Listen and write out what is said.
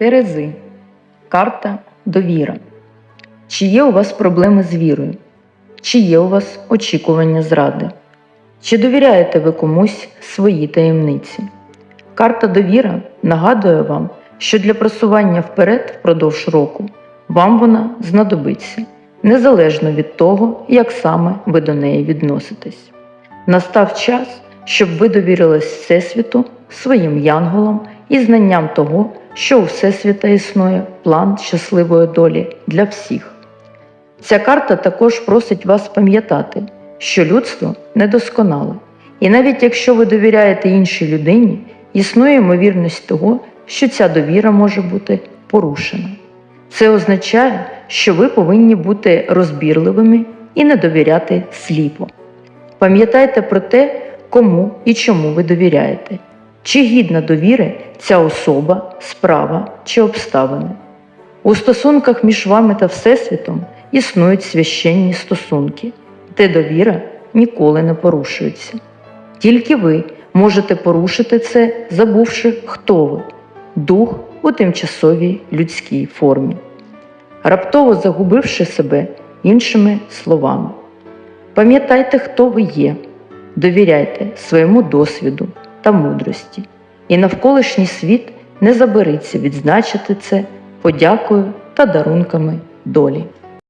Терези. Карта довіра. Чи є у вас проблеми з вірою? Чи є у вас очікування зради? Чи довіряєте ви комусь свої таємниці? Карта довіра нагадує вам, що для просування вперед впродовж року вам вона знадобиться, незалежно від того, як саме ви до неї відноситесь. Настав час, щоб ви довірились Всесвіту, своїм янголам і знанням того, що у Всесвіта існує план щасливої долі для всіх. Ця карта також просить вас пам'ятати, що людство недосконале, і навіть якщо ви довіряєте іншій людині, існує ймовірність того, що ця довіра може бути порушена. Це означає, що ви повинні бути розбірливими і не довіряти сліпо. Пам'ятайте про те, кому і чому ви довіряєте, чи гідна довіри ця особа, справа чи обставини. У стосунках між вами та Всесвітом існують священні стосунки, де довіра ніколи не порушується. Тільки ви можете порушити це, забувши, хто ви дух у тимчасовій людській формі, раптово загубивши себе іншими словами. Пам'ятайте, хто ви є, довіряйте своєму досвіду та мудрості, і навколишній світ не забериться відзначити це подякою та дарунками долі.